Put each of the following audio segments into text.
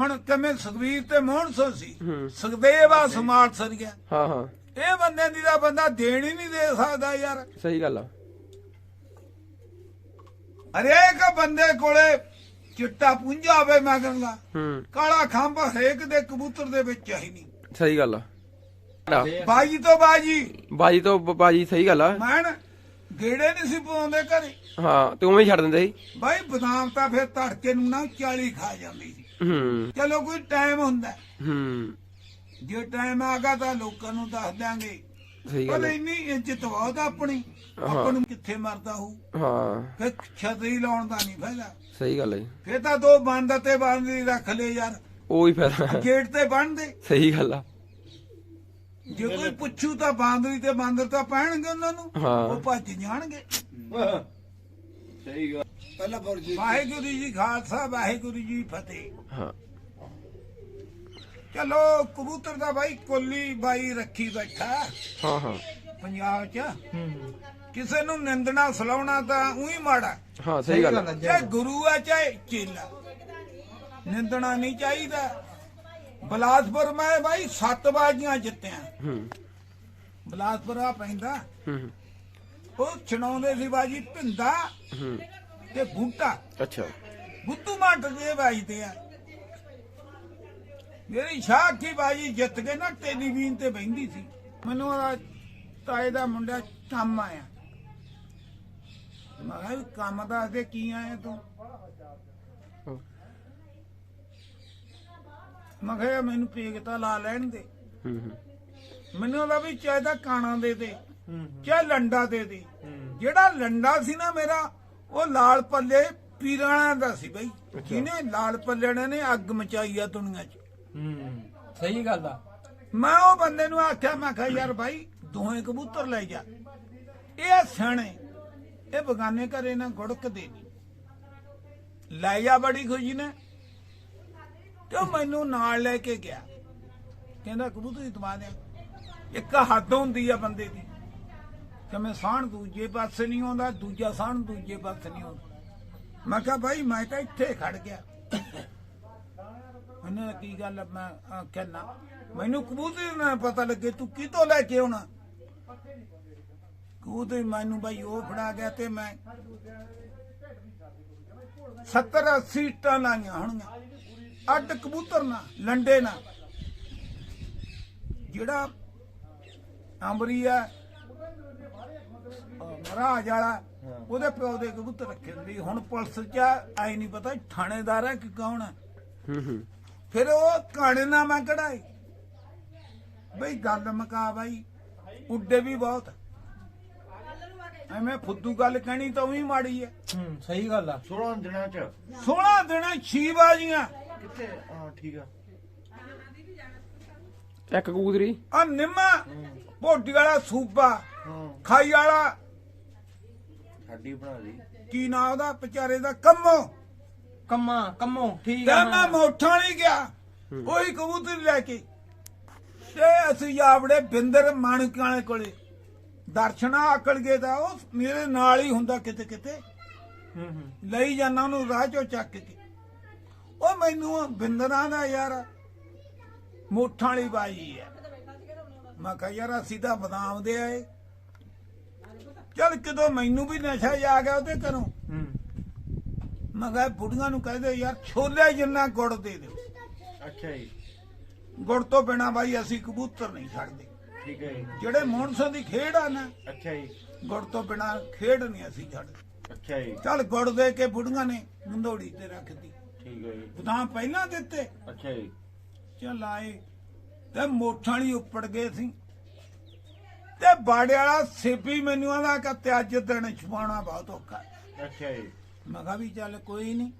ਹੁਣ ਕਿਵੇਂ ਸੁਖਵੀਰ ਤੇ ਮੋਹਨ ਸੋ ਸੀ। ਸੁਖਦੇਵ ਆ ਸਮਾਰਟ ਸਰੀਆ ਹਾਂ ਹਾਂ। ਇਹ ਬੰਦੇ ਦੀ ਦਾ ਬੰਦਾ ਦੇਣ ਹੀ ਨਹੀਂ ਦੇ ਸਕਦਾ ਯਾਰ। ਸਹੀ ਗੱਲ ਆ। ਹਰੇਕ ਬੰਦੇ ਕੋਲੇ ਚਿੱਟਾ ਪੁੰਜਾ ਹੋਵੇ ਮੈਂ ਕਹਿੰਦਾ ਹੂੰ। ਕਾਲਾ ਖੰਭ ਹਰੇਕ ਦੇ ਕਬੂਤਰ ਦੇ ਵਿੱਚ ਹੀ ਨਹੀਂ। ਸਹੀ ਗੱਲ ਆ। ਬਾਜੀ ਤੋਂ ਬਾਜੀ। ਬਾਜੀ ਤੋਂ ਬਾਜੀ ਸਹੀ ਗੱਲ ਆ। ਮੈਂ ਗੇੜੇ ਨਹੀਂ ਸੀ ਪਾਉਂਦੇ ਘਰੇ। ਹਾਂ ਤੇ ਉਵੇਂ ਹੀ ਛੱਡ ਦਿੰਦੇ ਸੀ। ਬਾਈ ਬਦਾਮ ਤਾਂ ਫਿਰ ਤੜਕੇ ਨੂੰ ਨਾ 40 ਖਾ ਜਾਂਦੀ ਸੀ। ਹੂੰ। ਚਲੋ ਕੋਈ ਟਾਈਮ ਹੁੰਦਾ ਹੂੰ। ਜੇ ਟਾਈਮ ਆ ਗਿਆ ਤਾਂ ਲੋਕਾਂ ਨੂੰ ਦੱਸ ਦਿਆਂਗੇ। ਸਹੀ ਪਰ ਗੱਲ ਆ। ਇੰਨੀ ਇੱਜ਼ਤ ਬਹੁਤ ਆ ਆਪਣੀ। ਹਾਂ। ਆਪਾਂ ਨੂੰ ਕਿੱਥੇ ਮਰਦਾ ਹੋ ਹਾਂ। ਫਿਰ ਛਤਰੀ ਲਾਉਣ ਦਾ ਨਹੀਂ ਫਾਇਦਾ। ਸਹੀ ਗੱਲ ਹੈ ਜੀ। ਫਿਰ ਤਾਂ ਦੋ ਬੰਦ ਤੇ ਬੰਦ ਹੀ ਰੱਖ ਲੈ ਯਾਰ। ਉਹ ਹੀ ਫਾਇਦਾ ਗੇਟ ਤੇ ਬੰਨ ਦੇ। ਸਹੀ ਗੱਲ ਆ। ਜੇ ਕੋਈ ਪੁੱਛੂ ਤਾਂ ਬਾਂਦਰੀ ਤੇ ਬਾਂਦਰ ਤਾਂ ਪੈਣਗੇ ਉਹਨਾਂ ਨੂੰ। ਹਾਂ। ਉਹ ਭੱਜ ਜਾਣਗੇ। ਸਹੀ ਗੱਲ। ਪਹਿਲਾਂ ਫੌਜੀ ਵਾਹਿਗੁਰੂ ਜੀ ਖਾਲਸਾ ਵਾਹਿਗੁਰੂ ਜੀ ਫਤਿਹ। ਹਾਂ। ਚਲੋ ਕਬੂਤਰ ਦਾ ਬਾਈ ਕੋਲੀ ਬਾਈ ਰੱਖੀ ਬੈਠਾ। ਹਾਂ ਹਾਂ। ਪੰਜਾਬ 'ਚ। ਕਿਸੇ ਨੂੰ ਨਿੰਦਣਾ ਸਲਾਉਣਾ ਤਾਂ ਉਹੀ ਮਾੜਾ। ਹਾਂ ਸਹੀ ਗੱਲ ਆ। ਚਾਹੇ ਗੁਰੂ ਆ ਚਾਹੇ ਚੇਲਾ। ਨਿੰਦਣਾ ਨਹੀਂ ਚਾਹੀਦਾ। ਬਲਾਸਪੁਰ ਮੈਂ ਬਾਈ ਸੱਤ ਬਾਜੀਆਂ ਜਿੱਤਿਆ। ਹੂੰ। ਬਲਾਸਪੁਰ ਆ ਪੈਂਦਾ। ਹੂੰ। ਉਹ ਛਣਾਉਂਦੇ ਸੀ ਬਾਜੀ ਭਿੰਦਾ। ਹੂੰ। ਤੇ ਬੂਟਾ। ਅੱਛਾ। ਬੁੱਧੂ ਮੰਟ ਦੇ ਵੱਜਦੇ ਆ। ਮੇਰੀ ਸ਼ਾਹ ਕੀ ਬਾਜੀ ਜਿੱਤ ਕੇ ਨਾ ਟੈਲੀਵਿਜ਼ਨ ਤੇ ਬਹਿੰਦੀ ਸੀ। ਮੈਨੂੰ ਉਹਦਾ ਤਾਏ ਦਾ ਮੁੰਡਾ ਕੰਮ ਆਇਆ। ਮੈਂ ਕਿਹਾ ਵੀ ਕੰਮ ਦੇ ਕੀ ਆਇਆ ਤੂੰ? ਮੈਂ ਕਿਹਾ ਮੈਨੂੰ ਪੇਗਤਾ ਲਾ ਲੈਣ ਦੇ। ਹੂੰ ਹੂੰ। ਮੈਨੂੰ ਉਹਦਾ ਵੀ ਚਾਹੇ ਤਾਂ ਕਾਣਾ ਦੇ ਦੇ ਚਾਹੇ ਲੰਡਾ ਦੇ ਦੇ। ਜਿਹੜਾ ਲੰਡਾ ਸੀ ਨਾ ਮੇਰਾ ਉਹ ਲਾਲ ਪੱਲੇ ਪੀਰਾਣਾ ਦਾ ਸੀ ਬਈ। ਜਿਹਨੇ ਲਾਲ ਪੱਲੇ ਨੇ ਅੱਗ ਮਚਾਈ ਆ ਦੁਨੀਆ 'ਚ। ਹੂੰ ਸਹੀ ਗੱਲ ਆ। ਮੈਂ ਉਹ ਬੰਦੇ ਨੂੰ ਆਖਿਆ ਮੈਂ ਕਿਹਾ ਯਾਰ ਭਾਈ ਦੋਹੇ ਕਬੂਤਰ ਲੈ ਜਾ। ਇਹ ਸਿਆਣੇ ਇਹ ਬਗਾਨੇ ਘਰੇ ਨਾ ਗੁੜਕਦੇ ਨਹੀਂ ਲੈ ਜਾ ਬੜੀ ਖੁਸ਼ੀ ਨੇ। ਤੇ ਮੈਨੂੰ ਨਾਲ ਲੈ ਕੇ ਗਿਆ। ਕਹਿੰਦਾ ਕਬੂਤਰ ਹੀ ਤਮਾ ਦਿਆਂ ਇੱਕ ਹੱਦ ਹੁੰਦੀ ਆ ਬੰਦੇ ਦੀ। ਕਿਵੇਂ ਸਾਹਣ ਦੂਜੇ ਪਾਸੇ ਨਹੀਂ ਆਉਂਦਾ ਦੂਜਾ ਸਾਹਣ ਦੂਜੇ ਪਾਸੇ ਨਹੀਂ ਆਉਂਦਾ। ਮੈਂ ਕਿਹਾ ਭਾਈ ਮੈਂ ਤਾਂ ਇੱਥੇ ਖੜ ਗਿਆ। ਉਹਨੇ ਕਿਹਾ, ਕੀ ਗੱਲ ਮੈਂ ਆਖਿਆ ਨਾ ਮੈਨੂੰ ਕਬੂਤਰ ਨਾ ਪਤਾ ਲੱਗੇ ਤੂੰ ਕਿਤੋਂ ਲੈ ਕੇ ਆਉਣਾ। ਕਬੂਤਰ ਮੈਨੂੰ ਭਾਈ ਉਹ ਫੜਾ ਗਿਆ ਤੇ ਮੈਂ 70 80 ਟਨ ਲਾਈਆਂ ਹੋਣਗੀਆਂ। ਅੱਡ ਕਬੂਤਰ ਨਾ ਲੰਡੇ ਨਾ। ਜਿਹੜਾ ਅੰਬਰੀ ਆ ਮਹਾਰਾਜ ਵਾਲਾ। ਉਹਦੇ ਪਿਓ ਦੇ ਕਬੂਤਰ ਰੱਖੇ ਹੁੰਦੇ ਸੀ। ਹੁਣ ਪੁਲਿਸ ਚ ਆਈ ਨਹੀਂ ਪਤਾ ਥਾਣੇਦਾਰ ਹੈ ਕਿ ਕੌਣ ਹੈ ਹੂੰ ਹੂੰ। ਫਿਰ ਉਹ ਨਾ ਮੈਂ ਕਢਾਈ। ਬਈ ਗੱਲ ਮਕਾ ਬਾਈ ਉੱਡੇ ਵੀ ਬਹੁਤ। ਐਵੇਂ ਫੁੱਦੂ ਗੱਲ ਕਹਿਣੀ ਤਾਂ ਉਹੀ ਮਾੜੀ ਹੈ ਹੂੰ ਸਹੀ ਗੱਲ ਆ। 16 ਦਿਨਾਂ ਚ। 16 ਦਿਨਾਂ ਛੀ ਬਾਜੀਆਂ। ਕਿੱਥੇ? ਹਾਂ ਠੀਕ ਆ। ਇੱਕ ਕਬੂਤਰੀ। ਆ ਨਿੰਮਾ ਭੋਡੀ ਵਾਲਾ ਸੂਬਾ ਹਾਂ। ਖਾਈ ਵਾਲਾ। ਸਾਡੀ ਬਣਾ ਲਈ। ਕੀ ਨਾਂ ਉਹਦਾ? ਵਿਚਾਰੇ ਦਾ ਕੰਮੋ। ਕੰਮਾ ਕੰਮੋ ਠੀਕ ਤੇ ਆ ਮੈਂ ਮੋਠਾ ਨਹੀਂ ਗਿਆ। ਉਹੀ ਕਬੂਤਰ ਲੈ ਕੇ। ਤੇ ਅਸੀਂ ਆਪੜੇ ਬਿੰਦਰ ਮਾਣਕਾਲੇ ਕੋਲੇ। ਦਰਸ਼ਨਾ ਆਕੜ ਗਏ ਦਾ ਉਹ ਮੇਰੇ ਨਾਲ ਹੀ ਹੁੰਦਾ ਕਿਤੇ ਕਿਤੇ। ਹੂੰ ਹੂੰ। ਲਈ ਜਾਣਾ ਉਹਨੂੰ ਰਾਹ ਚੋਂ ਚੱਕ ਕੇ। ਉਹ ਮੈਨੂੰ ਬਿੰਦਰਾਂ ਦਾ ਯਾਰ ਮੋਠਾਂ ਵਾਲੀ ਬਾਈ ਹੈ। ਮੈਂ ਕਿਹਾ ਯਾਰ ਅਸੀਂ ਤਾਂ ਬਦਾਮ ਦੇ ਆਏ। ਚਲ ਕਿਦੋਂ ਮੈਨੂੰ ਵੀ ਨਸ਼ਾ ਜਿਹਾ ਆ ਗਿਆ ਉਹਦੇ ਘਰੋਂ। ਹੂੰ। ਮੈਂ ਕਿਹਾ ਬੁੜੀਆਂ ਨੂੰ ਕਹਦੇ ਯਾਰ ਛੋਲੇ ਜਿੰਨਾ ਗੁੜ ਦੇ ਦਿਓ। ਅੱਛਾ ਜੀ। ਗੁੜ ਤੋਂ ਬਿਨਾ ਬਾਈ ਅਸੀਂ ਕਬੂਤਰ ਨਹੀਂ ਛੱਡਦੇ। ਠੀਕ ਹੈ ਜੀ। ਜਿਹੜੇ ਮੌਨਸੂਨ ਦੀ ਖੇਡ ਆ ਨਾ ਅੱਛਾ ਜੀ। ਗੁੜ ਤੋਂ ਬਿਨਾ ਖੇਡ ਨਹੀਂ ਅਸੀਂ ਛੱਡਦੇ। ਅੱਛਾ ਜੀ। ਚੱਲ ਗੁੜ ਦੇ ਕੇ ਬੁੜੀਆਂ ਨੇ ਗੰਦੋੜੀ ਤੇ ਰੱਖਦੀ ਠੀਕ ਹੈ ਜੀ। ਬਦਾਮ ਪਹਿਲਾਂ ਦਿੱਤੇ। ਅੱਛਾ ਜੀ। ਚੱਲ ਆਏ ਤੇ ਮੋਠਾਂ ਵਾਲੀ ਉੱਪੜ ਗਏ ਸੀ। ਤੇ ਬਾੜੇ ਵਾਲਾ ਸੇਬੀ ਮੈਨੂੰ ਆਂਦਾ ਕਿ ਤੇ ਅੱਜ ਦਿਨ ਛਪਾਉਣਾ ਬਹੁਤ ਔਖਾ। ਅੱਛਾ ਜੀ। ਮੈਂ ਕਿਹਾ ਵੀ ਚੱਲ ਕੋਈ ਨਹੀਂ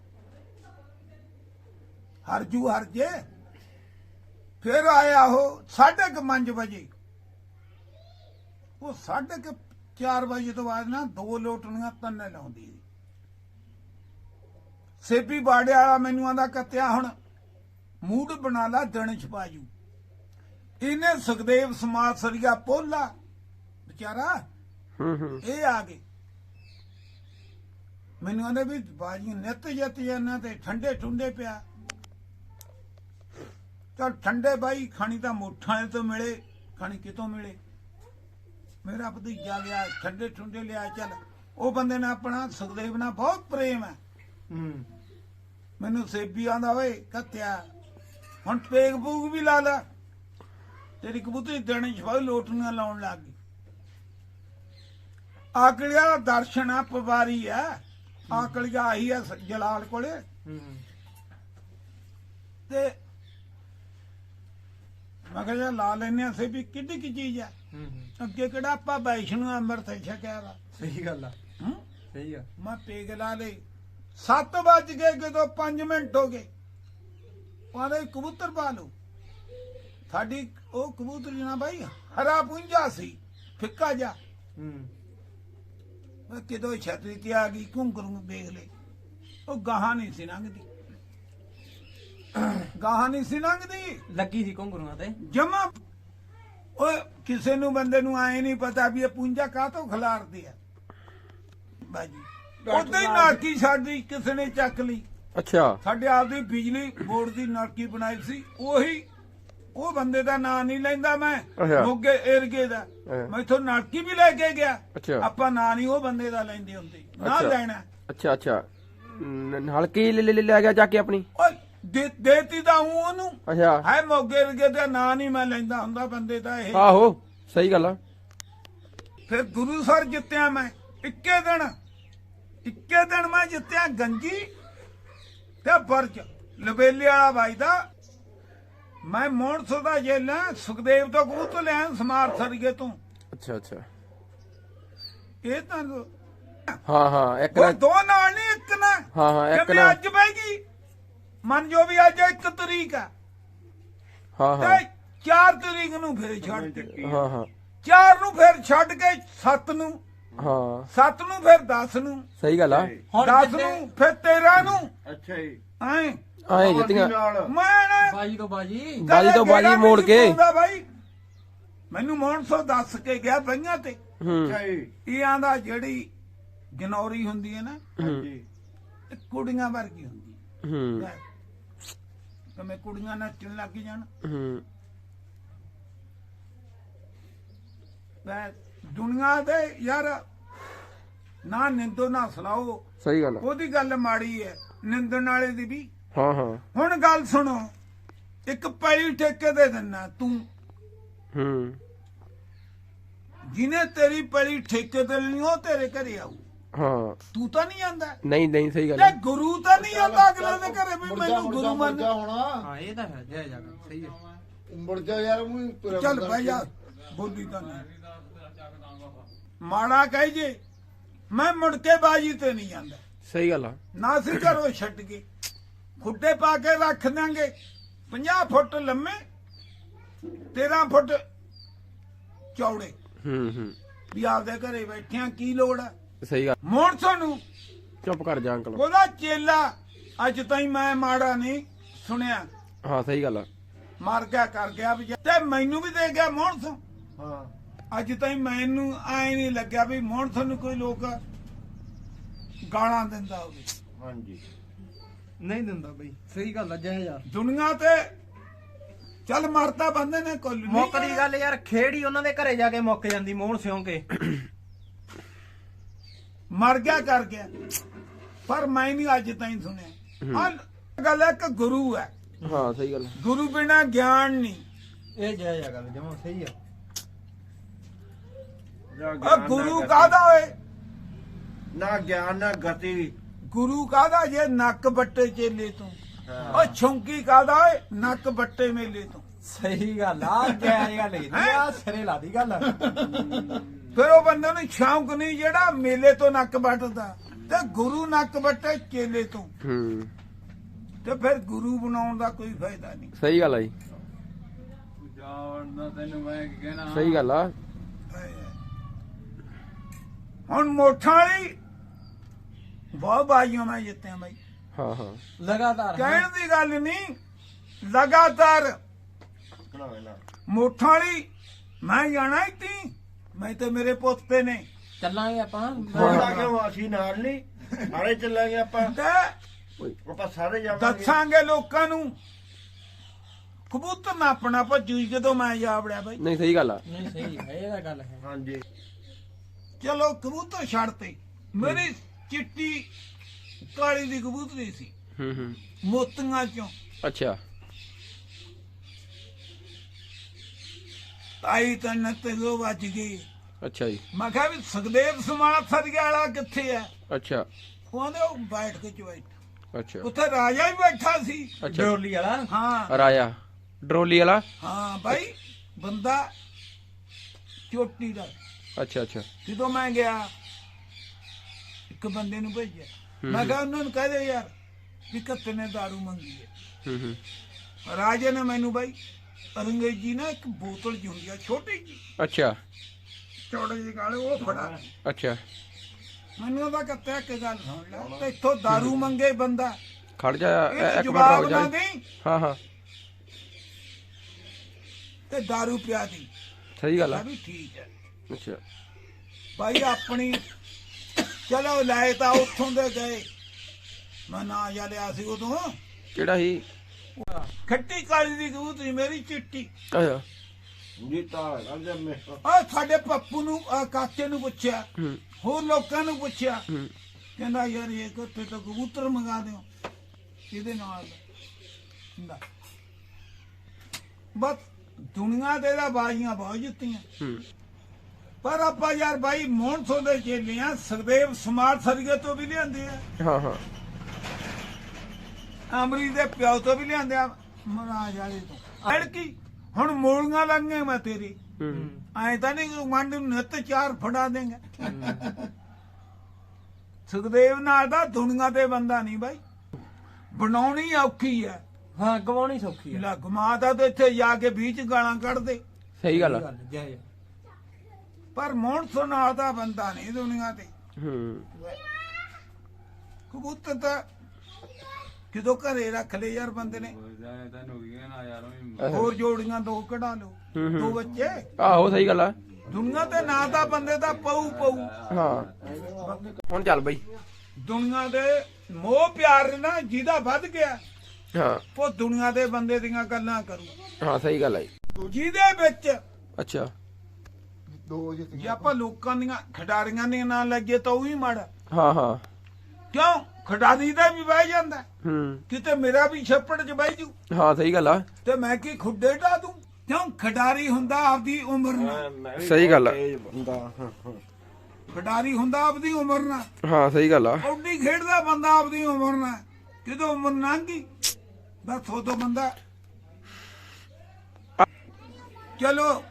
ਹਰਜੂ ਹਰਜੇ ਫਿਰ ਆਇਆ ਉਹ ਸਾਢੇ ਕੁ ਪੰਜ ਵਜੇ। ਉਹ ਸਾਢੇ ਕੁ 4 ਵਜੇ ਤੋਂ ਬਾਅਦ ਨਾ ਦੋ ਲੋਟਣੀਆਂ ਤੰਨੇ ਲਾਉਂਦੀ ਸੀ। ਸੇਬੀ ਬਾੜੇ ਵਾਲਾ ਮੈਨੂੰ ਆਂਦਾ ਕੱਤਿਆ ਹੁਣ ਮੂਡ ਬਣਾ ਲਾ ਦਿਨ ਛਪਾਜੂ ਇਹਨੇ ਸੁਖਦੇਵ ਸਮਾਜ ਸਰੀਆ ਪੋਲਾ। ਵਿਚਾਰਾ ਹੂੰ ਹੂੰ। ਇਹ ਆ ਗਏ। ਮੈਨੂੰ ਆਂਦੇ ਵੀ ਬਾਜੀ ਨਿੱਤ ਜਿੱਤ ਜਾਣਾ ਤੇ ਠੰਡੇ ਠੁੰਡੇ ਪਿਆ। ਤਾਂ ਠੰਡੇ ਬਾਈ ਖਾਣੀ ਤਾਂ ਮੋਠਾਂ ਤੋਂ ਮਿਲੇ ਖਾਣੀ ਕਿਤੋਂ ਮਿਲੇ? ਮੇਰਾ ਭਤੀਜਾ ਗਿਆ ਠੰਡੇ ਠੁੰਡੇ ਲਿਆ ਚੱਲ ਉਹ ਬੰਦੇ ਨੇ ਆਪਣਾ ਸੁਖਦੇਵ ਨਾਲ ਬਹੁਤ ਪ੍ਰੇਮ ਹੈ ਹੂੰ। ਮੈਨੂੰ ਸੇਬੀ ਆਂਦਾ ਓਏ ਕੱਤਿਆ ਹੁਣ ਪੇਗ ਪੂਗ ਵੀ ਲਾ ਲੈ। ਤੇਰੀ ਕਬੂਤਰੀ ਦੇਣੇ ਛਵਾਈ ਲੋਟੀਆਂ ਲਾਉਣ ਲੱਗ ਗਈ। ਆਕੜਿਆ ਦਾ ਦਰਸ਼ਨ ਆ ਪਵਾਰੀ ਆ। ਆਕੜਿਆ ਆਹੀ ਆ ਸ- ਜਲਾਲ ਕੋਲੇ। ਹੂੰ ਤੇ ਮੈਂ ਕਿਹਾ ਯਾਰ ਲਾ ਲੈਨੇ ਆ ਸੇਬੀ ਕਿੱਡੀ ਕੀ ਚੀਜ਼ ਆ। ਹੂੰ ਅੱਗੇ ਕਿਹੜਾ ਆਪਾਂ ਵੈਸ਼ਨੂੰ ਅੰਮ੍ਰਿਤ ਛਕਿਆ ਵਾ। ਸਹੀ ਗੱਲ ਆ। ਹੂੰ? ਸਹੀ ਆ। ਮੈਂ ਪੇਗ ਲਾ ਲਈ 7 ਵੱਜ ਗਏ ਜਦੋਂ 5 ਮਿੰਟ ਹੋ ਗਏ। ਪਾਦੇ ਕਬੂਤਰ ਪਾ ਲਓ ਸਾਡੀ ਉਹ ਕਬੂਤਰੀ ਨਾ ਬਾਈ ਹਰਾ ਪੁੰਜਾ ਸੀ ਫਿੱਕਾ ਜਾ ਹੂੰ। ਮੈਂ ਕਿਦੋਂ ਛਤਰੀ ਤੇ ਆ ਗਈ ਘੁੰਗਰੂ ਨੂੰ ਵੇਖ ਲੈ ਉਹ ਗਾਹਾਂ ਨਹੀਂ ਸੀ ਲੰਘਦੀ। ਗਾਹਾਂ ਨਹੀਂ ਸੀ ਲੰਘਦੀ। ਲੱਗੀ ਸੀ ਘੁੰਗਰੂਆਂ ਤੇ। ਜਮਾ। ਓਏ ਕਿਸੇ ਨੂੰ ਬੰਦੇ ਨੂੰ ਆਏ ਨਹੀਂ ਪਤਾ ਵੀ ਇਹ ਪੁੰਜਾ ਕਾਹਤੋਂ ਖਿਲਾਰਦੇ ਆ। ਬਾਜੀ ਉਦਾਂ ਹੀ ਨਾਕੀ ਸਾਡੀ ਕਿਸੇ ਨੇ ਚੱਕ ਲਈ। ਅੱਛਾ। ਸਾਡੇ ਆਪ ਦੀ ਬਿਜਲੀ ਬੋਰਡ ਦੀ ਨਲਕੀ ਬਣਾਈ ਸੀ ਉਹੀ ਉਹ ਬੰਦੇ ਦਾ ਨਾਂ ਨਹੀਂ ਲੈਂਦਾ ਮੈਂ। ਮੋਗੇ ਏਰਗੇ ਦਾ। ਹਾਂ। ਮੈਂ ਇਥੋਂ ਨਲਕੀ ਵੀ ਲੈ ਕੇ ਗਿਆ। ਅੱਛਾ। ਆਪਾਂ ਨਾਂ ਨਹੀਂ ਉਹ ਬੰਦੇ ਦਾ ਲੈਂਦੇ ਹੁੰਦੇ। ਨਾ। ਲੈਣਾ। ਅੱਛਾ ਅੱਛਾ। ਹਲਕੀ ਲੈ- ਲੈ ਲੈ ਗਿਆ ਜਾ ਕੇ ਆਪਣੀ। ਓਏ ਦੇਤੀ ਤਾਂ ਹੂੰ ਉਹਨੂੰ। ਅੱਛਾ। ਹੈ ਮੋਗੇ ਏਰਗੇ ਦਾ ਨਾਂ ਨਹੀਂ ਮੈਂ ਲੈਂਦਾ ਹੁੰਦਾ ਬੰਦੇ ਦਾ ਇਹ। ਆਹੋ ਸਹੀ ਗੱਲ ਆ। ਫਿਰ ਗੁਰੂ ਸਰ ਜਿੱਤਿਆ ਮੈਂ ਇੱਕੇ ਦਿਨ। ਇੱਕੇ ਦਿਨ ਮੈਂ ਜਿੱਤਿਆ ਗੰਜੀ ਤੇ ਬਰਜ। ਲਵੇਲੇ ਵਾਲਾ ਬਾਈ ਦਾ ਮੈਂ ਮੋਹਨਸੋ ਦਾ ਜੇਲਾ ਸੁਖਦੇਵ ਤੋਂ ਕਬੂਤ ਲਿਆ ਸਮਾਰ ਸਰਗੇ ਤੋਂ। ਅੱਛਾ ਅੱਛਾ। ਇਹ ਤਾਂ ਹਾਂ ਹਾਂ ਇੱਕ ਨਾ ਦੋ ਨਾਲ ਨਹੀਂ ਇੱਕ ਨਾ। ਹਾਂ ਹਾਂ ਇੱਕ ਨਾ ਅੱਜ ਪੈ ਗਈ? ਮੰਨ ਜੋ ਵੀ ਅੱਜ ਇੱਕ ਤਰੀਕ ਆ। ਹਾਂ ਹਾਂ। ਤੇ 4 ਤਰੀਕ ਨੂੰ ਫਿਰ ਛੱਡ ਕੇ ਹਾਂ ਹਾਂ। 4 ਨੂੰ ਫਿਰ ਛੱਡ ਕੇ 7 ਨੂੰ। ਹਾਂ। 7 ਨੂੰ ਫਿਰ 10 ਨੂੰ। ਸਹੀ ਗੱਲ ਆ। ਹੁਣ 10 ਜਿੱਦੇ- ਨੂੰ ਫਿਰ 13 ਨੂੰ। ਅੱਛਾ ਜੀ। ਐਂ। ਆਏ ਜਿੱਤੀਆਂ। ਨਾਲ? ਮੈਂ ਨਾ ਬਾਜੀ ਤੋਂ ਬਾਜੀ। ਬਾਜੀ ਤੋਂ ਬਾਜੀ ਮੋੜ ਕੇ। ਬਾਈ? ਮੈਨੂੰ ਮੋਹਨਸੋ ਦੱਸ ਕੇ ਗਿਆ ਪਈਆਂ ਤੇ। ਹੂੰ। ਇਹ ਆਂਦਾ ਜਿਹੜੀ ਜਨੌਰੀ ਹੁੰਦੀ ਹੈ ਨਾ ਹਾਂਜੀ। ਇਹ ਕੁੜੀਆਂ ਵਰਗੀ ਹੁੰਦੀ ਹੂੰ। ਹੈ। ਕਮੇ ਕੁੜੀਆਂ ਨੱਚਣ ਲੱਗ ਜਾਣ। ਹੂੰ। ਮੈਂ ਦੁਨੀਆ ਦੇ ਯਾਰ ਨਾ ਨਿੰਦੋ ਨਾ ਸੁਣਾਓ ਸਹੀ ਗੱਲ ਉਹਦੀ ਗੱਲ ਮਾੜੀ ਹੈ। ਨਿੰਦਣ ਵਾਲੇ ਦੀ ਵੀ ਹਾਂ ਹਾਂ। ਹੁਣ ਗੱਲ ਸੁਣੋ। ਇੱਕ ਪੈਲੀ ਠੇਕੇ ਦੇ ਦਿੰਨਾ ਤੂੰ। ਹੂੰ। ਜਿਹਨੇ ਤੇਰੀ ਪੈਲੀ ਠੇਕੇ ਤੇ ਲੈਣੀ ਉਹ ਤੇਰੇ ਘਰੇ ਆਊ। ਹਾਂ। ਤੂੰ ਤਾਂ ਨਹੀਂ ਆਂਦਾ। ਨਹੀਂ ਨਹੀਂ ਸਹੀ ਗੱਲ ਤੇ ਆ। ਗੁਰੂ ਤਾਂ ਨਹੀਂ ਆਂਦਾ ਅਗਲੇ ਦੇ ਘਰੇ ਵੀ ਮੈਨੂੰ ਗੁਰੂ ਮੰਨ। ਹੋਣਾ। ਹਾਂ ਇਹ ਤਾਂ ਹੈ ਜੈ ਜਗਾ ਸਹੀ ਹੈ। ਮੁੜ ਜਾ ਯਾਰ ਮੂੰਹ ਤੁਰਿਆ ਚੱਲ ਬਹਿ ਜਾ ਬੋਲੀ ਤਾਂ ਨਹੀਂ। ਮਾੜਾ ਕਹਿ ਜੇ ਮੈਂ ਮੁੜ ਕੇ ਬਾਜੀ ਤੇ ਨਹੀਂ ਜਾਂਦਾ ਸਹੀ ਗੱਲ ਆ। ਨਾ ਸੀ ਘਰੋਂ ਛੱਡ ਕੇ। ਖੁੱਡੇ ਪਾ ਕੇ ਰੱਖ ਦਾਂਗੇ 50 ਫੁੱਟ ਲੰਮੇ 13 ਫੁੱਟ ਚੌੜੇ। ਹੂੰ ਹੂੰ। ਵੀ ਆਪਦੇ ਘਰੇ ਬੈਠਿਆਂ ਕੀ ਲੋੜ ਹੈ ਸਹੀ ਗੱਲ। ਮੋਣਸੋ ਨੂੰ ਚੁੱਪ ਕਰ ਜਾ ਅੰਕਲ। ਉਹਦਾ ਚੇਲਾ ਅੱਜ ਤਾਈਂ ਮੈਂ ਮਾੜਾ ਨਹੀਂ ਸੁਣਿਆ। ਹਾਂ ਸਹੀ ਗੱਲ ਆ। ਮਰ ਗਿਆ ਕਰ ਗਿਆ ਵੀ ਤੇ ਮੈਨੂੰ ਵੀ ਦੇ ਗਿਆ ਮੋਹਨਸੋਂ ਹਾਂ। ਅੱਜ ਤਾਈਂ ਮੈਨੂੰ ਐ ਨਹੀਂ ਲੱਗਿਆ ਵੀ ਮੋਹਨਸੋਂ ਨੂੰ ਕੋਈ ਲੋਕ ਗਾਲਾਂ ਦਿੰਦਾ ਹੋਵੇ। ਹਾਂਜੀ। ਨਹੀਂ ਦਿੰਦਾ ਬਈ ਸਹੀ ਗੱਲ ਆ ਜੈ ਯਾਰ। ਦੁਨੀਆ ਤੇ ਚੱਲ ਮਰਦਾ ਬੰਦੇ ਨੇ ਕੁੱਲ ਨਹੀਂ ਮੁੱਕ ਦੀ ਗੱਲ ਯਾਰ ਖੇੜੀ ਉਹਨਾਂ ਦੇ ਘਰੇ ਜਾ ਕੇ ਮੁੱਕ ਜਾਂਦੀ ਮੋਹਣ ਸਿਉਂ ਕੇ। ਮਰ ਗਿਆ ਕਰ ਗਿਆ। ਪਰ ਮੈਂ ਨਹੀਂ ਅੱਜ ਤਾਈਂ ਸੁਣਿਆ। ਆ ਗੱਲ ਹੈ ਕਿ ਗੁਰੂ ਹੈ। ਹਾਂ ਸਹੀ ਗੱਲ ਆ। ਗੁਰੂ ਬਿਨਾ ਗਿਆਨ ਨਹੀਂ ਇਹ ਜੈ ਜਗਾ ਗੱਲ ਜਮਾ ਸਹੀ ਆ। ਆ ਗੁਰੂ। ਕਾਹਦਾ ਓਏ? ਨਾ ਗਿਆਨ ਨਾ ਗਤੀ। ਗੁਰੂ ਕਾਹਦਾ ਜੇ ਨੱਕ ਬੱਟੇ ਚੇਲੇ ਤੋਂ? ਹਾਂ। ਓ ਛੌਂਕੀ ਕਾਹਦਾ ਓਏ ਨੱਕ ਬੱਟੇ ਮੇਲੇ ਤੋਂ। ਸਹੀ ਗੱਲ ਆ ਜੈ ਗੱਲ ਇਹ ਆ ਸਿਰੇ ਲਾ ਦੀ ਗੱਲ। ਫਿਰ ਉਹ ਬੰਦੇ ਨੂੰ ਸ਼ੌਂਕ ਨਹੀਂ ਜਿਹੜਾ ਮੇਲੇ ਤੋਂ ਨੱਕ ਵੱਟਦਾ। ਤੇ ਗੁਰੂ ਨੱਕ ਵੱਟੇ ਚੇਲੇ ਤੋਂ। ਹੂੰ। ਤੇ ਫਿਰ ਗੁਰੂ ਬਣਾਉਣ ਦਾ ਕੋਈ ਫਾਇਦਾ ਨਹੀਂ। ਸਹੀ ਗੱਲ ਆ ਜੀ। ਜਾਣਦਾ ਤੈਨੂੰ ਮੈਂ ਕਹਿਣਾ? ਸਹੀ ਗੱਲ ਆ। ਹੁਣ ਮੋਠਾਂ ਵਾਲੀ ਬਹੁਤ ਬਾਜੀਆਂ ਮੈਂ ਜਿੱਤਿਆ ਬਾਈ। ਹਾਂ ਹਾਂ। ਲਗਾਤਾਰ ਕਹਿਣ ਦੀ ਗੱਲ ਨਹੀਂ ਲਗਾਤਾਰ। ਮੋਠਾਂ ਵਾਲੀ ਮੈਂ ਜਾਣਾ ਇੱਤੀ ਮੈਂ ਤੇ ਮੇਰੇ ਪੋਤੇ ਨੇ। ਚੱਲਾਂਗੇ ਆਪਾਂ। ਬੋਲਦਾ ਕਿਉਂ ਅਸੀਂ ਨਾਲ ਨਹੀਂ? ਸਾਰੇ ਚੱਲਾਂਗੇ ਆਪਾਂ। ਤੇ ਆਪਾਂ ਸਾਰੇ ਜਾਵਾਂਗੇ। ਦੱਸਾਂਗੇ ਲੋਕਾਂ ਨੂੰ। ਕਬੂਤਰ ਨਾ ਆਪਣਾ ਭੱਜੂ ਜਦੋਂ ਮੈਂ ਜਾ ਵੜਿਆ ਬਾਈ। ਨਹੀਂ ਸਹੀ ਗੱਲ ਆ। ਨਹੀਂ ਸਹੀ ਹੈ ਇਹ ਤਾਂ ਗੱਲ ਹੈ। ਹਾਂਜੀ। ਚਲੋ ਕਬੂਤਰ ਛੱਡਤੇ ਮੇਰੀ ਚਿੱਟੀ ਕਾਲੀ ਦੀ ਕਬੂਤਰੀ ਸੀ। ਹੂੰ ਹੂੰ। ਮੋਤੀਆਂ ਚੋਂ। ਅੱਛਾ। ਤਨ ਤੇ ਲੋ ਵੱਜ ਗਈ। ਅੱਛਾ ਜੀ। ਮੈਂ ਕਿਹਾ ਵੀ ਸੁਖਦੇਵ ਸਮਾਨ ਸਰੀਆ ਵਾਲਾ ਕਿੱਥੇ ਹੈ? ਅੱਛਾ। ਉਹ ਆਂਦੇ ਉਹ ਬੈਠ ਕੇ ਚਵਾਈ ਅੱਛਾ। ਉੱਥੇ ਰਾਜਾ ਵੀ ਬੈਠਾ ਸੀ। ਡੋਲੀ ਵਾਲਾ? ਹਾਂ। ਰਾਇਆ ਡਰੋਲੀ ਵਾਲਾ? ਹਾਂ ਭਾਈ ਬੰਦਾ ਚੋਟੀ ਦਾ। ਅੱਛਾ ਅੱਛਾ। ਜਦੋਂ ਮੈਂ ਗਿਆ ਇੱਕ ਬੰਦੇ ਨੂੰ ਭੇਜਿਆ। ਮੈਂ ਕਿਹਾ ਉਹਨਾਂ ਨੂੰ ਕਹਿ ਦੇ ਯਾਰ ਵੀ ਕੱਤੇ ਨੇ ਦਾਰੂ ਮੰਗੀ ਹੈ। ਰਾਜੇ ਨੇ ਮੈਨੂੰ ਬਾਈ ਅੰਗਰੇਜ਼ੀ ਨਾ ਇੱਕ ਬੋਤਲ ਜਿਹੀ ਹੁੰਦੀ ਆ ਛੋਟੀ ਜੀ ਅੱਛਾ। ਚੌੜੇ ਜਿਹੇ ਕਾਲੇ ਉਹ ਫੜਾ। ਅੱਛਾ। ਮੈਨੂੰ ਉਹਦਾ ਕੱਤੇ ਇੱਕ ਗੱਲ ਸੁਣ ਲੈ ਤੇ ਇੱਥੋਂ ਦਾਰੂ ਮੰਗੇ ਬੰਦਾ। ਖੜ ਜਾ ਇੱਕ ਮਿੰਟ ਰੁਕ ਜਾ। ਹਾਂ ਹਾਂ। ਤੇ ਦਾਰੂ ਪਿਆ ਦੀ। ਸਹੀ ਗੱਲ ਆ। ਵੀ ਠੀਕ ਹੈ। ਅੱਛਾ। ਭਾਈ ਆਪਣੀ ਚਲੋ ਲੈ ਤਾਂ ਉੱਥੋਂ ਦੇ ਗਏ। ਮੈਂ ਨਾ ਲਿਆ ਸੀ ਉਦੋਂ। ਕਿਹੜਾ ਸੀ? ਖੱਟੀ ਕਾਲੀ ਦੀ ਕਬੂਤਰੀ ਮੇਰੀ ਚਿੱਟੀ। ਅੱਛਾ। ਜੀ ਤਾਂ ਰਾਜਾ ਮੈਂ। ਆ ਸਾਡੇ ਪੱਪੂ ਨੂੰ ਆਹ ਕਾਕੇ ਨੂੰ ਪੁੱਛਿਆ। ਹੂੰ। ਹੋਰ ਲੋਕਾਂ ਨੂੰ ਪੁੱਛਿਆ। ਹੂੰ। ਕਹਿੰਦਾ ਯਾਰ ਇਹ ਕੋਤੇ ਤੋਂ ਕਬੂਤਰ ਮੰਗਾ ਦਿਓ? ਇਹਦੇ ਨਾਲ। ਬਸ ਦੁਨੀਆ ਦੇ ਦਾ ਬਾਜ਼ੀਆਂ ਬਹੁਤ ਜਿੱਤੀਆਂ। ਹੂੰ। ਪਰ ਆਪਾਂ ਯਾਰ ਬਾਈ ਮੋਹਨਸੋ ਦੇ ਚੇਲਿਆਂ ਸਰਦੇਵ ਸਮਾਰਟ ਸਰਗੇ ਤੋਂ ਵੀ ਲਿਆਂਦੇ ਆ। ਹਾਂ ਹਾਂ। ਅਮਰੀ ਦੇ ਪਿਓ ਤੋਂ ਵੀ ਲਿਆਂਦੇ ਆ ਮਹਾਰਾਜ ਵਾਲੇ ਤੋਂ। ਅੜਕੀ ਹੁਣ ਮੂਲੀਆਂ ਲੰਗੇ ਮੈਂ ਤੇਰੀ। ਹੂੰ। ਐ ਤਾਂ ਨਹੀਂ ਕਿ ਮੰਡ ਨੂੰ ਨਿੱਤ ਚਾਰ ਫੜਾ ਦੇਂਗੇ। ਸੁਖਦੇਵ ਨਾਲ ਦਾ ਦੁਨੀਆ ਤੇ ਬੰਦਾ ਨਹੀਂ ਬਾਈ। ਬਣਾਉਣੀ ਔਖੀ ਹੈ ਹਾਂ ਗਵਾਉਣੀ ਸੌਖੀ ਹੈ ਲੈ ਗੁਮਾਤਾ ਤੇ ਇੱਥੇ ਜਾ ਕੇ ਵਿੱਚ ਗਾਲਾਂ ਕੱਢਦੇ। ਸਹੀ ਗੱਲ ਆ। ਗੱਲ ਜੈ ਜੈ। ਪਰ ਮੋਹਨਸੋ ਨਾਲ ਦਾ ਬੰਦਾ ਨਹੀਂ ਦੁਨੀਆ ਤੇ। ਹੂੰ ਕਬੂਤਰ ਤਾਂ ਕਿਦੋਂ ਘਰੇ ਰੱਖ ਲਏ ਯਾਰ ਬੰਦੇ ਨੇ। ਹੋਰ ਜੋੜੀਆਂ ਦੋ ਕਢਾ ਲਓ। ਦੋ ਬੱਚੇ। ਆਹੋ ਸਹੀ ਗੱਲ ਆ। ਦੁਨੀਆ ਤੇ ਨਾ ਤਾਂ ਬੰਦੇ ਦਾ ਪਊ ਪਊ। ਹਾਂ। ਹੁਣ ਚੱਲ ਬਈ। ਦੁਨੀਆ ਦੇ ਮੋਹ ਪਿਆਰ ਨਾ ਜਿਹਦਾ ਵੱਧ ਗਿਆ ਹਾਂ। ਉਹ ਦੁਨੀਆ ਦੇ ਬੰਦੇ ਦੀਆਂ ਗੱਲਾਂ ਕਰੂ। ਹਾਂ ਸਹੀ ਗੱਲ ਆ ਜੀ। ਜਿਹਦੇ ਵਿੱਚ ਅੱਛਾ। ਜੇ ਆਪਾਂ ਲੋਕਾਂ ਦੀਆਂ ਖਿਡਾਰੀਆਂ ਦੇ ਨਾਂ ਲੱਗੇ ਤਾਂ ਉਹ ਵੀ ਮਾੜਾ ਹਾਂ। ਹਾਂ ਕਿਉਂ? ਖਿਡਾਰੀ ਦਾ ਵੀ ਬਹਿ ਜਾਂਦਾ ਹੂੰ। ਕਿਤੇ ਮੇਰਾ ਵੀ ਛੱਪੜ 'ਚ ਬਹਿ ਜੂ। ਹਾਂ ਸਹੀ ਗੱਲ ਆ। ਤੇ ਮੈਂ ਕੀ ਖੁੱਡੇ ਢਾ ਦੂੰ? ਕਿਉਂ? ਖਿਡਾਰੀ ਹੁੰਦਾ ਆਪਦੀ ਉਮਰ ਨਾਲ। ਸਹੀ ਗੱਲ ਆ। ਬੰਦਾ। ਹਾਂ, ਹਾਂ। ਖਿਡਾਰੀ ਹੁੰਦਾ ਆਪਦੀ ਉਮਰ ਨਾਲ। ਹਾਂ ਸਹੀ ਗੱਲ ਆ। ਕੌਡੀ ਖੇਡਦਾ ਬੰਦਾ ਆਪਦੀ ਉਮਰ ਨਾਲ। ਜਦੋਂ ਉਮਰ ਲੰਘ ਗਈ ਬਸ ਉਦੋਂ ਬੰਦਾ ਚਲੋ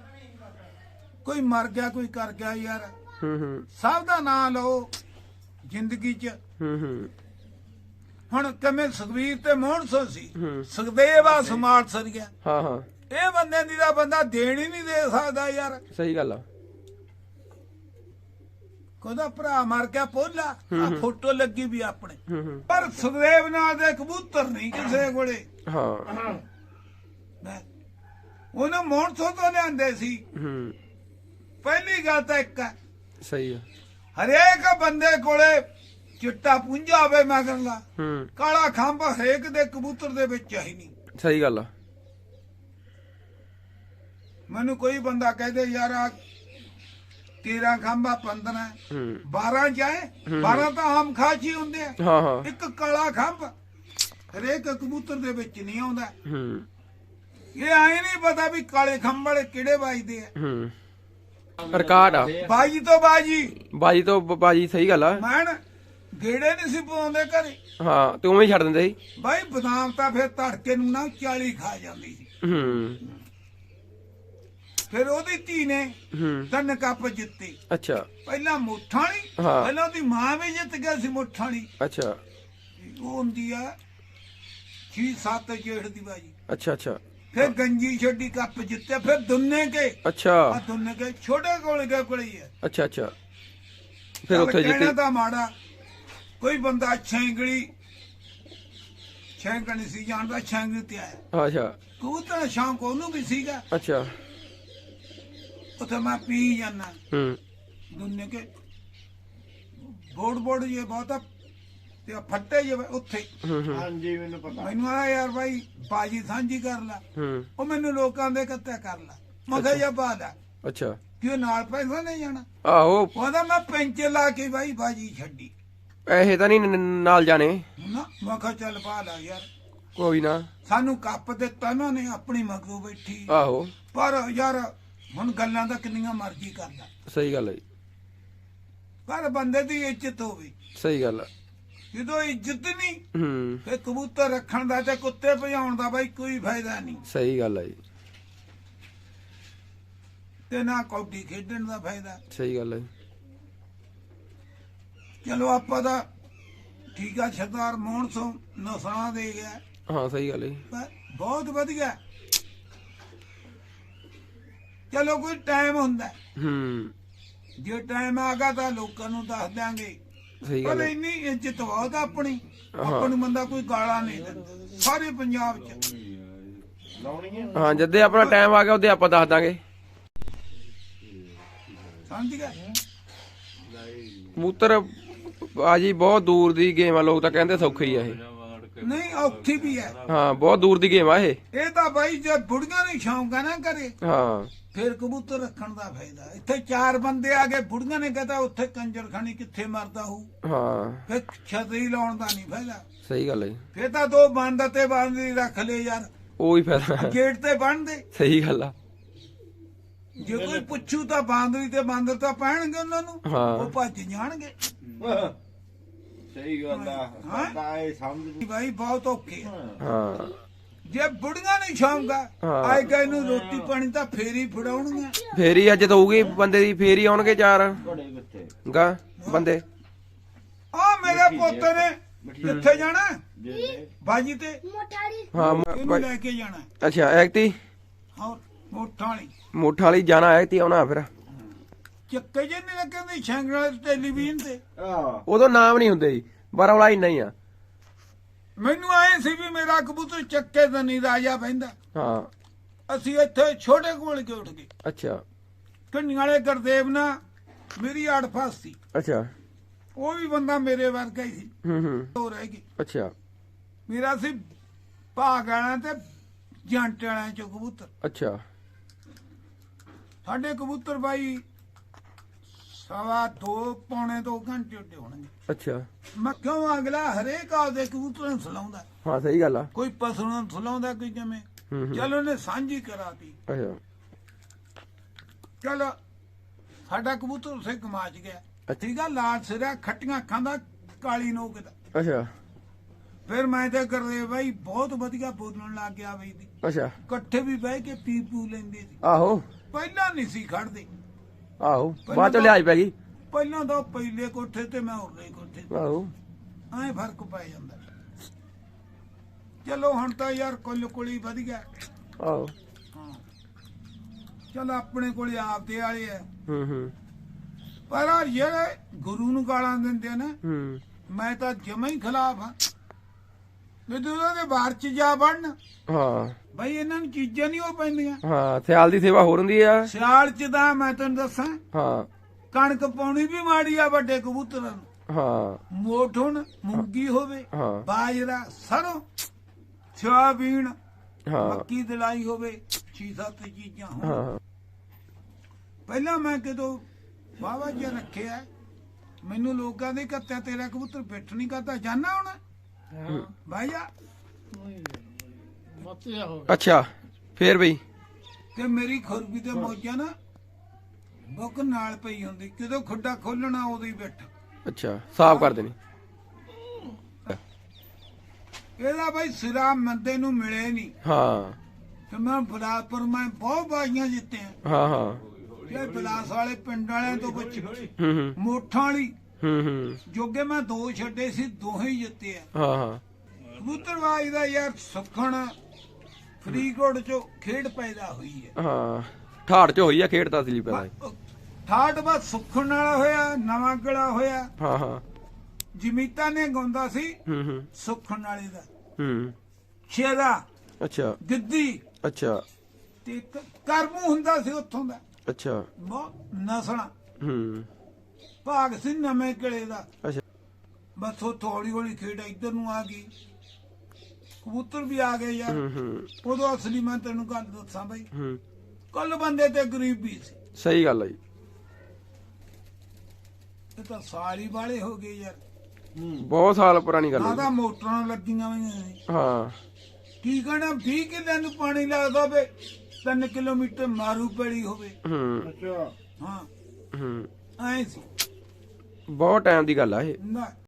ਕੋਈ ਮਰ ਗਿਆ ਕੋਈ ਕਰ ਗਿਆ ਯਾਰ। ਹੂੰ ਹੂੰ। ਸਭ ਦਾ ਨਾਂ ਲਓ ਜ਼ਿੰਦਗੀ 'ਚ। ਹੂੰ ਹੂੰ। ਹੁਣ ਕਿਵੇਂ ਸੁਖਵੀਰ ਤੇ ਮੋਹਨ ਸੋ। ਸੁਖਦੇਵ ਆ ਸਮਾਰਟ ਸਰ ਗਿਆ ਹਾਂ ਹਾਂ। ਇਹ ਬੰਦੇ ਦੀ ਦਾ ਬੰਦਾ ਦੇਣ ਹੀ ਨਹੀਂ ਦੇ ਸਕਦਾ ਯਾਰ। ਸਹੀ ਗੱਲ ਆ। ਕੋਦਾ ਭਰਾ ਮਰ ਗਿਆ ਪੋਲਾ। ਆ ਫੋਟੋ ਲੱਗੀ ਵੀ ਆਪਣੇ। ਪਰ ਸੁਖਦੇਵ ਨਾਲ ਦੇ ਕਬੂਤਰ ਨਹੀਂ ਕਿਸੇ ਕੋਲੇ। ਹਾਂ। ਉਹਨੂੰ ਮੋਹਨਸੋ ਤੋਂ ਲਿਆਂਦੇ ਸੀ। ਹੂੰ। ਪਹਿਲੀ ਗੱਲ ਤਾਂ ਇੱਕ ਹੈ। ਸਹੀ ਆ ਹਰੇਕ ਬੰਦੇ ਕੋਲੇ ਚਿੱਟਾ ਪੁੰਜਾ ਹੋਵੇ ਮੈਂ ਕਹਿੰਦਾ ਹੂੰ। ਕਾਲਾ ਖੰਭ ਹਰੇਕ ਦੇ ਕਬੂਤਰ ਦੇ ਵਿੱਚ ਹੈ ਹੀ ਨਹੀਂ। ਸਹੀ ਗੱਲ ਆ। ਮੈਨੂੰ ਕੋਈ ਬੰਦਾ ਕਹਦੇ ਯਾਰ ਆ 13 ਖੰਭਾ 15 ਹੂੰ। 12 ਜਾਏ 12 ਤਾਂ ਆਮ ਖਾਚੀ ਹੁੰਦੇ ਆ। ਹਾਂ ਹਾਂ। ਇੱਕ ਕਾਲਾ ਖੰਭ ਹਰੇਕ ਕਬੂਤਰ ਦੇ ਵਿੱਚ ਨਹੀਂ ਆਉਂਦਾ। ਹੂੰ। ਇਹ ਆਏ ਨਹੀਂ ਪਤਾ ਵੀ ਕਾਲੇ ਖੰਭ ਵਾਲੇ ਕਿਹੜੇ ਵੱਜਦੇ ਆ। ਹੂੰ। ਰਿਕਾਰਡ ਆ। ਬਾਜੀ ਤੋਂ ਬਾਜੀ। ਬਾਜੀ ਤੋਂ ਬ- ਬਾਜੀ ਸਹੀ ਗੱਲ ਆ। ਮੈਂ ਨਾ ਗੇੜੇ ਨਹੀਂ ਸੀ ਪਾਉਂਦੇ ਘਰੇ। ਹਾਂ ਤੇ ਉਵੇਂ ਹੀ ਛੱਡ ਦਿੰਦੇ ਸੀ। ਬਾਈ ਬਦਾਮ ਤਾਂ ਫਿਰ ਤੜਕੇ ਨੂੰ ਨਾ 40 ਖਾ ਜਾਂਦੀ ਸੀ। ਹੂੰ। ਫਿਰ ਉਹਦੀ ਧੀ ਨੇ ਹੂੰ। ਤਿੰਨ ਕੱਪ ਜਿੱਤੇ। ਅੱਛਾ। ਪਹਿਲਾਂ ਮੁੱਠਾਣੀ ਹਾਂ। ਪਹਿਲਾਂ ਉਹਦੀ ਮਾਂ ਵੀ ਜਿੱਤ ਗਿਆ ਸੀ ਮੁੱਠਾਣੀ ਅੱਛਾ। ਉਹ ਹੁੰਦੀ ਆ 6-7 ਜੇਠ ਦੀ ਬਾਜੀ। ਅੱਛਾ ਅੱਛਾ। ਫਿਰ ਗੰਜੀ ਛੱਡੀ ਕੱਪ ਜਿੱਤੇ ਫਿਰ ਦੁੰਨੇ ਕੇ। ਅੱਛਾ। ਆ ਦੁੰਨੇ ਕੇ ਛੋਟੇ ਕੋਲ ਕੇ ਕੋਲ ਹੀ ਹੈ ਅੱਛਾ ਅੱਛਾ। ਫਿਰ ਉੱਥੇ ਕਹਿਣਾ ਜਿੱਤੀ। ਤਾਂ ਮਾੜਾ। ਕੋਈ ਬੰਦਾ ਛੈਂਗਲੀ ਛੈਂਗਣੀ ਸੀ ਜਾਣਦਾ ਛੈਂਗਲੀ ਤੇ ਆਇਆ ਅੱਛਾ। ਕਬੂਤਰ ਸ਼ੌਂਕ ਉਹਨੂੰ ਵੀ ਸੀਗਾ। ਅੱਛਾ। ਉੱਥੇ ਮੈਂ ਪੀ ਜਾਣਾ ਹੂੰ। ਦੁੰਨੇ ਕੇ। ਬੋੜ ਬੋੜ ਇਹ ਬਹੁਤਾ ਤੇ ਆਹ ਫੱਟੇ ਜਿਹੇ ਉੱਥੇ। ਹਾਂਜੀ ਮੈਨੂੰ ਪਤਾ। ਮੈਨੂੰ ਆ ਯਾਰ ਭਾਈ ਬਾਜੀ ਸਾਂਝੀ ਕਰ ਲੈ। ਹੂੰ। ਉਹ ਮੈਨੂੰ ਲੋਕਾਂ ਦੇ ਕੱਤੇ ਕਰ ਲੈ। ਮੈਂ ਕਿਹਾ ਜਾ ਬਾਦ ਆ। ਅੱਛਾ। ਕਿਉਂ ਨਾਲ ਪੈਸਾ ਨਹੀਂ ਜਾਣਾ। ਆਹੋ। ਉਹਦਾ ਮੈਂ ਪੈਂਚੇ ਲਾ ਕੇ ਭਾਈ ਬਾਜੀ ਛੱਡੀ। ਪੈਸੇ ਤਾਂ ਨਹੀਂ ਨ- ਨਾਲ ਜਾਣੇ। ਨਾ ਮੈਂ ਕਿਹਾ ਚੱਲ ਪਾ ਲਾ ਯਾਰ। ਕੋਈ ਨਾ। ਸਾਨੂੰ ਕੱਪ ਦਿੱਤਾ ਉਹਨਾਂ ਨੇ ਆਪਣੀ ਮਗਰੋਂ ਬੈਠੀ। ਆਹੋ। ਪਰ ਯਾਰ ਹੁਣ ਗੱਲਾਂ ਤਾਂ ਕਿੰਨੀਆਂ ਮਰਜ਼ੀ ਕਰਦਾ ਸਹੀ ਗੱਲ ਹੈ ਪਰ ਬੰਦੇ ਦੀ ਇੱਜ਼ਤ ਹੋਵੇ। ਸਹੀ ਗੱਲ ਹੈ ਜਦੋਂ ਇੱਜ਼ਤ ਨਹੀਂ ਹੂੰ। ਤੇ ਕਬੂਤਰ ਰੱਖਣ ਦਾ ਤੇ ਕੁੱਤੇ ਭਜਾਉਣ ਦਾ ਬਾਈ ਕੋਈ ਫਾਇਦਾ ਨਹੀਂ। ਸਹੀ ਗੱਲ ਹੈ ਜੀ। ਤੇ ਨਾ ਕੌਡੀ ਖੇਡਣ ਦਾ ਫਾਇਦਾ। ਸਹੀ ਗੱਲ ਹੈ। ਚਲੋ ਆਪਾਂ ਦਾ ਠੀਕ ਆ ਸਰਦਾਰ ਮੋਹਨ ਸਿੰਘ ਨਸਾਂ ਦੇ ਗਿਆ। ਹਾਂ ਸਹੀ ਗੱਲ ਹੈ ਬਹੁਤ ਵਧੀਆ। ਚਲੋ ਕੋਈ ਟਾਈਮ ਹੁੰਦਾ। ਹੂੰ। ਜੇ ਟਾਈਮ ਆਗਾ ਤਾਂ ਲੋਕਾਂ ਨੂੰ ਦੱਸ ਦਿਆਂਗੇ। ਸਹੀ ਗੱਲ ਪਰ ਹੈ। ਇੰਨੀ ਇੱਜ਼ਤ ਬਹੁਤ ਆ ਆਪਣੀ। ਆਪਾਂ ਨੂੰ ਬੰਦਾ ਕੋਈ ਗਾਲਾਂ ਨਹੀਂ ਦਿੰਦਾ। ਸਾਰੇ ਪੰਜਾਬ 'ਚ। ਲਾਉਣੀ ਹੈ ਜਦੇ ਆਪਣਾ ਟਾਈਮ ਆ ਗਿਆ ਉਹਦੇ ਆਪਾਂ ਦੱਸ ਦਾਂਗੇ। ਸਮਝ ਗਏ ਕਬੂਤਰ ਆਜੀ ਬਹੁਤ ਦੂਰ ਦੀ ਗੇਮ ਆ ਲੋਕ ਤਾਂ ਕਹਿੰਦੇ ਸੌਖੀ ਆ ਇਹ। ਨਹੀਂ ਔਖੀ ਵੀ ਹੈ। ਹਾਂ ਬਹੁਤ ਦੂਰ ਦੀ ਗੇਮ ਆ ਇਹ। ਇਹ ਤਾਂ ਬਾਈ ਜੇ ਬੁੜੀਆਂ ਨੂੰ ਸ਼ੌਂਕ ਆ ਨਾ ਕਰੇ ਹਾਂ। ਫਿਰ ਕਬੂਤਰ ਰੱਖਣ ਦਾ ਫਾਇਦਾ। ਇੱਥੇ ਚਾਰ ਬੰਦੇ ਆ ਗਏ ਬੁੜੀਆਂ ਨੇ ਕਹਤਾ ਉੱਥੇ ਕੰਜਰ ਖਾਣੀ ਕਿੱਥੇ ਮਰਦਾ ਹੋਊ। ਹਾਂ। ਫਿਰ ਛਤਰੀ ਲਾਉਣ ਦਾ ਨਹੀਂ ਫਾਇਦਾ। ਸਹੀ ਗੱਲ ਹੈ। ਫਿਰ ਤਾਂ ਦੋ ਬੰਦ ਤੇ ਬੰਦ ਹੀ ਰੱਖ ਲੈ ਯਾਰ। ਉਹ ਹੀ ਫਾਇਦਾ। ਗੇਟ ਤੇ ਬੰਨ ਦੇ ਸਹੀ ਗੱਲ ਆ। ਜੇ ਕੋਈ ਪੁੱਛੂ ਤਾਂ ਬਾਂਦਰੀ ਤੇ ਬਾਂਦਰ ਤਾਂ ਪੈਣਗੇ ਉਹਨਾਂ ਨੂੰ। ਉਹ ਭੱਜ ਜਾਣਗੇ। ਸਹੀ ਗੱਲ ਆ। ਹਾਂ? ਪਤਾ ਇਹ ਸਮਝ ਨਹੀਂ ਭਾਈ ਬਹੁਤ ਔਖੇ ਆ। ਹਾਂ। ਜੇ ਬੁੜੀਆਂ ਨਹੀਂ ਹਾਂ। ਆਏ ਗਏ ਨੂੰ ਰੋਟੀ ਪਾਣੀ ਤਾਂ ਫੇਰ ਹੀ ਫੜਾਉਣਗੇ ਫੇਰ ਹੀ ਅੱਜ ਦਊਗੀ ਬੰਦੇ ਦੀ ਫੇਰ ਹੀ ਆਉਣਗੇ ਚਾਰ। ਘੜੇ ਕਿੱਥੇ? ਗਾ ਬੰਦੇ। ਆ ਮੇਰੇ ਪੁੱਤ ਨੇ ਕਿੱਥੇ ਜਾਣਾ? ਬਾਜੀ ਤੇ। ਹਾਂ ਮ- ਇਹਨੂੰ ਲੈ ਕੇ ਜਾਣਾ। ਅੱਛਾ ਐਕਤੀ ਹੋਰ ਮੋਠਾਂ ਵਾਲੀ। ਮੋਠਾ ਵਾਲੀ ਜਾਣਾ ਐਕਤੀ ਆਉਣਾ ਫਿਰ। ਚੱਕੇ ਜੇ ਨਹੀਂ ਲੱਗਦੇ ਸ਼ੰਗਰ ਵਾਲੇ ਟੈਲੀਵਿਜ਼ਨ ਤੇ। ਆ ਉਦੋਂ ਨਾਮ ਨਹੀਂ ਹੁੰਦੇ ਜੀ ਬਰਵਲਾ ਇੰਨਾ ਹੀ ਆ। ਮੈਨੂੰ ਆਏ ਸੀ ਵੀ ਮੇਰਾ ਕਬੂਤਰ ਚੱਕੇ ਦਾ ਨਹੀਂ ਰਾਜਾ ਬਹਿੰਦਾ। ਹਾਂ। ਅਸੀਂ ਇੱਥੇ ਛੋਟੇ ਕੋਲ ਕੇ ਉੱਠ ਗਏ। ਅੱਛਾ। ਕੰਨੀਆਂ ਵਾਲੇ ਗੁਰਦੇਵ ਨਾ ਮੇਰੀ ਆੜ ਫਾਸ ਸੀ। ਅੱਛਾ। ਉਹ ਵੀ ਬੰਦਾ ਮੇਰੇ ਵਰਗਾ ਹੀ ਸੀ। ਹੂੰ ਹੂੰ। ਉਹ ਰਹਿ ਗਈ। ਅੱਛਾ। ਮੇਰਾ ਸੀ ਭਾਗ ਵਾਲਾ ਤੇ ਜੰਟ ਵਾਲਾ ਚ ਕਬੂਤਰ। ਅੱਛਾ। ਸਾਡੇ ਕਬੂਤਰ ਬਾਈ ਸਵਾ ਦੋ ਪੌਣੇ ਦੋ ਘੰਟੇ ਉੱਡੇ ਹੋਣਗੇ। ਅੱਛਾ। ਮੈਂ ਕਿਉਂ ਅਗਲਾ ਹਰੇਕ ਆਪਦੇ ਕਬੂਤਰਾਂ ਨੂੰ ਸੁਲਾਉਂਦਾ ਹਾਂ ਸਹੀ ਗੱਲ ਆ। ਕੋਈ ਪਸ਼ੂਆਂ ਨੂੰ ਸੁਲਾਉਂਦਾ ਕੋਈ ਕਿਵੇਂ? ਚਲ ਉਹਨੇ ਸਾਂਝੀ ਕਰਾਤੀ। ਅੱਛਾ। ਚਲ ਸਾਡਾ ਕਬੂਤਰ ਉਸੇ ਕਮਾਚ ਗਿਆ। ਠੀਕ ਆ ਲਾਲ ਸਿਰਾ ਖੱਟੀਆਂ ਅੱਖਾਂ ਦਾ ਕਾਲੀ ਨੋਕ ਦਾ। ਅੱਛਾ। ਫਿਰ ਮੈਂ ਤੇ ਕਰਦੇ ਬਾਈ ਬਹੁਤ ਵਧੀਆ ਬੋਲਣ ਲੱਗ ਗਿਆ ਬਈ ਦੀ। ਅੱਛਾ। ਇਕੱਠੇ ਵੀ ਬਹਿ ਕੇ ਪੀ ਪੂ ਲੈਂਦੇ ਸੀ। ਆਹੋ। ਪਹਿਲਾਂ ਨਹੀਂ ਸੀ ਖੜਦੇ। ਆਹੋ ਬਾਅਦ ਚ ਲਿਆਜ ਪੈ ਗਈ। ਪਹਿਲਾਂ ਤਾਂ ਪਹਿਲੇ ਕੋਠੇ ਤੇ ਮੈਂ ਉਰਲੇ ਕੋਠੇ ਆਹੋ। ਐਂ ਫ਼ਰਕ ਪੈ ਜਾਂਦਾ। ਚਲੋ ਹੁਣ ਤਾਂ ਯਾਰ ਕੁੱਲ ਕੁਲੀ ਵਧੀਆ ਆਹੋ। ਹਾਂ। ਚਲ ਆਪਣੇ ਕੋਲੇ ਆਪਦੇ ਵਾਲੇ ਆ ਹੂੰ ਹੂੰ। ਪਰ ਆ ਜਿਹੜੇ ਗੁਰੂ ਨੂੰ ਗਾਲਾਂ ਦਿੰਦੇ ਨਾ ਹੂੰ। ਮੈਂ ਤਾਂ ਜਮਾ ਹੀ ਖਿਲਾਫ ਜਦੋਂ ਉਹਨਾਂ ਦੇ ਬਾਹਰ ਚ ਜਾ ਵੜਨ ਹਾਂ। ਬਈ ਇਹਨਾਂ ਨੂੰ ਚੀਜ਼ਾਂ ਨਹੀਂ ਉਹ ਪੈਂਦੀਆਂ। ਹਾਂ ਸਿਆਲ ਦੀ ਸੇਵਾ ਹੋਰ ਹੁੰਦੀ ਆ। ਸਿਆਲ ਚ ਤਾਂ ਮੈਂ ਤੈਨੂੰ ਦੱਸਾਂ ਹਾਂ। ਕਣਕ ਪਾਉਣੀ ਵੀ ਮਾੜੀ ਆ ਵੱਡੇ ਕਬੂਤਰਾਂ ਨੂੰ। ਹਾਂ। ਮੋਠ ਹੁਣ ਮੂੰਗੀ ਹੋਵੇ ਹਾਂ। ਬਾਜਰਾ ਸਰੋਂ ਸੋਆਬੀਨ ਹਾਂ। ਮੱਕੀ ਦਲਾਈ ਹੋਵੇ ਛੇ ਸੱਤ ਚੀਜ਼ਾਂ ਹੋਣ। ਹਾਂ। ਪਹਿਲਾਂ ਮੈਂ ਕਿਦੋਂ ਵਾਵਾ ਜਿਹਾ ਰੱਖਿਆ ਮੈਨੂੰ ਲੋਕਾਂ ਦੇ ਕੱਤਿਆ ਤੇਰਾ ਕਬੂਤਰ ਫਿੱਟ ਨਹੀਂ ਕਰਦਾ ਜਾਣਾ ਹੁਣ? ਭਾਈਆ ਅੱਛਾ ਫੇਰ ਬਈ। ਤੇ ਮੇਰੀ ਖੁਰਬੀ ਤੇ ਮੋਜਾ ਨਾ ਬੁੱਕ ਨਾਲ ਪਈ ਹੁੰਦੀ ਕਿਦੋਂ ਖੁੱਡਾ ਖੋਲਣਾ ਉਦੋਂ ਹੀ ਬੈਠਾ। ਅੱਛਾ ਸਾਫ਼ ਕਰ ਦੇਣੀ। ਇਹਦਾ ਭਾਈ ਸਿਰਾ ਮੰਦੇ ਨੂੰ ਮਿਲੇ ਨਹੀਂ ਹਾਂ। ਤੇ ਮੈਂ ਬਲਾਸਪੁਰ ਮੈਂ ਬਹੁਤ ਬਾਜ਼ੀਆਂ ਜਿੱਤਿਆ। ਹਾਂ ਹਾਂ। ਇਹ ਬਲਾਸ ਵਾਲੇ ਪਿੰਡ ਵਾਲਿਆਂ ਤੋਂ ਬੱਚੇ ਹੂੰ ਹੂੰ। ਮੋਠਾਂ ਵਾਲੀ। ਹੂੰ ਹੂੰ। ਜੋਗੇ ਮੈਂ ਦੋ ਛੱਡੇ ਸੀ ਦੋਹੇ ਹੀ ਜਿੱਤੇ ਆ। ਹਾਂ ਹਾਂ। ਕਬੂਤਰਬਾਜ਼ ਦਾ ਯਾਰ ਸੁਖਣ ਫਰੀਦਕੋਟ ਚੋਂ ਖੇਡ ਪੈਦਾ ਹੋਈ ਹੈ। ਹਾਂ ਠਾੜ ਚ ਹੋਈ ਆ ਖੇਡ ਤਾਂ ਅਸਲੀ ਪੈਦਾ ਠਾਠ ਬਸ ਸੁਖਣ ਵਾਲਾ ਹੋਇਆ ਨਵਾਂ ਗਲਾ ਹੋਇਆ। ਹਾਂ ਹਾਂ। ਜਮੀਤਾ ਨੇ ਗਾਉਂਦਾ ਸੀ ਹੂੰ ਹੂੰ। ਸੁਖਣ ਵਾਲੇ ਦਾ। ਹੂੰ। ਸ਼ੇਰਾ ਅੱਛਾ। ਗਿੱਦੀ ਅੱਛਾ। ਤੇ ਇੱਕ ਕਰਮੂ ਹੁੰਦਾ ਸੀ ਉੱਥੋਂ ਦਾ। ਅੱਛਾ। ਬਹੁਤ ਨਸਣਾ ਹੂੰ। ਭਾਗ ਸੀ ਨਵੇਂ ਕਿਲੇ ਦਾ। ਅੱਛਾ। ਬਸ ਉਹ ਹੌਲੀ ਹੌਲੀ ਖੇਡ ਇੱਧਰ ਨੂੰ ਆ ਗਈ। ਕਬੂਤਰ ਵੀ ਆ ਗਏ ਯਾਰ। ਹੂੰ ਹੂੰ। ਉਦੋਂ ਅਸਲੀ ਮੈਂ ਤੈਨੂੰ ਗੱਲ ਦੱਸਾਂ ਬਈ। ਹੂੰ। ਕੁੱਲ ਬੰਦੇ ਤੇ ਗਰੀਬੀ ਸੀ। ਸਹੀ ਗੱਲ ਆ ਜੀ। ਇਹ ਤਾਂ ਸਾਲੀ ਵਾਲੇ ਹੋ ਗਏ ਯਾਰ। ਬਹੁਤ ਸਾਲ ਪੁਰਾਣੀ ਗੱਲ ਹੈ ਤਾਂ ਮੋਟਰਾਂ ਲੱਗੀਆਂ ਹੋਈਆਂ ਨੇ। ਹਾਂ। ਕੀ ਕਹਣਾ 20 ਕਿੱਲੇ ਨੂੰ ਪਾਣੀ ਲੱਗਦਾ ਹੋਵੇ 3 ਕਿਲੋਮੀਟਰ ਮਾਰੂ ਪੜੀ ਹੋਵੇ। ਹੂੰ। ਅੱਛਾ ਹਾਂ। ਹੂੰ। ਐ ਸੀ। ਬਹੁਤ ਟਾਈਮ ਦੀ ਗੱਲ ਆ ਇਹ। ਨਾ।